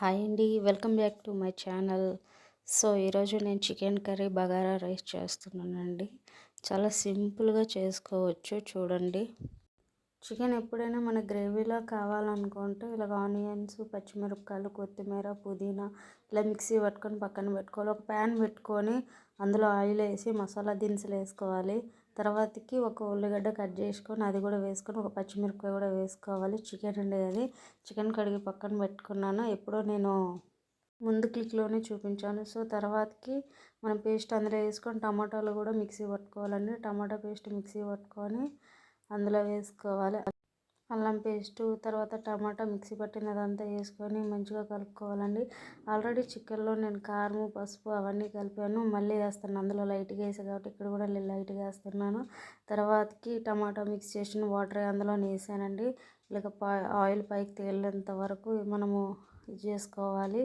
Hi అండి. Welcome back to my channel. So ఈరోజు నేను చికెన్ కర్రీ బగారా రైస్ చేస్తున్నానండి. చాలా సింపుల్గా చేసుకోవచ్చు. చూడండి. చికెన్ ఎప్పుడైనా మన గ్రేవీలో కావాలనుకుంటే ఇలాగ ఆనియన్స్ పచ్చిమిరపకాయలు కొత్తిమీర పుదీనా ఇలా మిక్సీ పట్టుకొని పక్కన పెట్టుకోవాలి. ఒక ప్యాన్ పెట్టుకొని అందులో ఆయిల్ వేసి మసాలా దినుసులు వేసుకోవాలి. తర్వాతకి ఒక ఉల్లిగడ్డ కట్ చేసుకొని అది కూడా వేసుకొని ఒక పచ్చిమిరపకాయ కూడా వేసుకోవాలి. చికెన్ అండి అది. చికెన్ కడిగి పక్కన పెట్టుకున్నాను. ఎప్పుడో నేను ముందు క్లిక్లోనే చూపించాను. సో తర్వాతకి మనం పేస్ట్ అందులో వేసుకొని టమాటాలు కూడా మిక్సీ పట్టుకోవాలండి. టమాటా పేస్ట్ మిక్సీ పట్టుకొని అందులో వేసుకోవాలి. అల్లం పేస్టు తర్వాత టమాటా మిక్సీ పట్టినదంతా వేసుకొని మంచిగా కలుపుకోవాలండి. ఆల్రెడీ చికెన్లో నేను కారం పసుపు అవన్నీ కలిపాను. మళ్ళీ వేస్తాను అందులో లైట్గా వేసాను కాబట్టి ఇక్కడ కూడా లైట్గా వేస్తున్నాను. తర్వాతకి టమాటా మిక్స్ చేసిన వాటర్ అందులో వేసానండి. ఇలాగ ఆయిల్ పైకి తేలేంత వరకు మనము ఇది చేసుకోవాలి.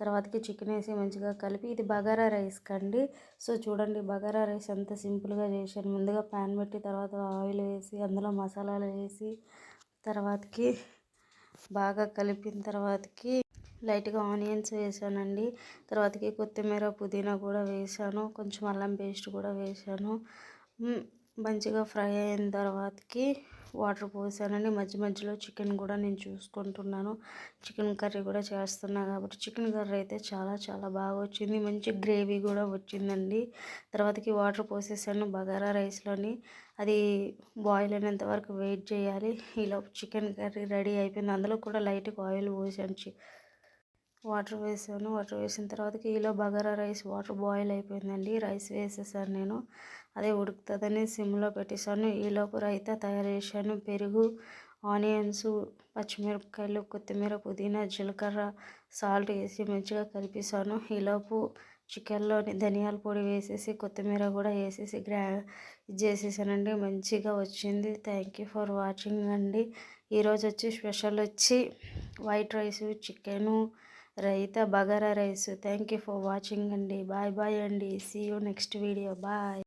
తర్వాతకి చికెన్ వేసి మంచిగా కలిపి ఇది బగారా రైస్ కండి. సో చూడండి బగారా రైస్ ఎంత సింపుల్గా చేశాను ముందుగా ప్యాన్ పెట్టి తర్వాత ఆయిల్ వేసి అందులో మసాలాలు వేసి తర్వాతకి బాగా కలిపిన తర్వాతకి లైట్గా ఆనియన్స్ వేసానండి. తర్వాతకి కొత్తిమీర పుదీనా కూడా వేసాను. కొంచెం అల్లం పేస్ట్ కూడా వేసాను. మంచిగా ఫ్రై అయిన తర్వాతకి వాటర్ పోసానండి మధ్య మధ్యలో చికెన్ కూడా నేను చూసుకుంటున్నాను. చికెన్ కర్రీ కూడా చేస్తున్నాను కాబట్టి చికెన్ కర్రీ అయితే చాలా చాలా బాగా వచ్చింది. మంచి గ్రేవీ కూడా వచ్చిందండి. తర్వాతకి వాటర్ పోసేసాను బగారా రైస్లోని. అది బాయిల్ అయినంత వరకు వెయిట్ చేయాలి. ఇలా చికెన్ కర్రీ రెడీ అయిపోయింది. అందులో కూడా లైట్గా ఆయిల్ పోసాను. వాటర్ వేసాను. వాటర్ వేసిన తర్వాత ఈలో బగారా రైస్ వాటర్ బాయిల్ అయిపోయిందండి. రైస్ వేసేసాను నేను. అదే ఉడుకుతుందని సిమ్లో పెట్టేశాను. ఈలోపు రైతా తయారు చేశాను. పెరుగు ఆనియన్స్ పచ్చిమిరపకాయలు కొత్తిమీర పుదీనా జీలకర్ర సాల్ట్ వేసి మంచిగా కలిపేసాను ఈలోపు చికెన్లోని ధనియాల పొడి వేసేసి కొత్తిమీర కూడా వేసేసి గ్రా చేసేసానండి. మంచిగా వచ్చింది. థ్యాంక్ యూ ఫర్ వాచింగ్ అండి. ఈరోజు వచ్చి స్పెషల్ వచ్చి white rice chicken raita bagara rice. Thank you for watching అండి. బాయ్ బాయ్ అండి. See you next video bye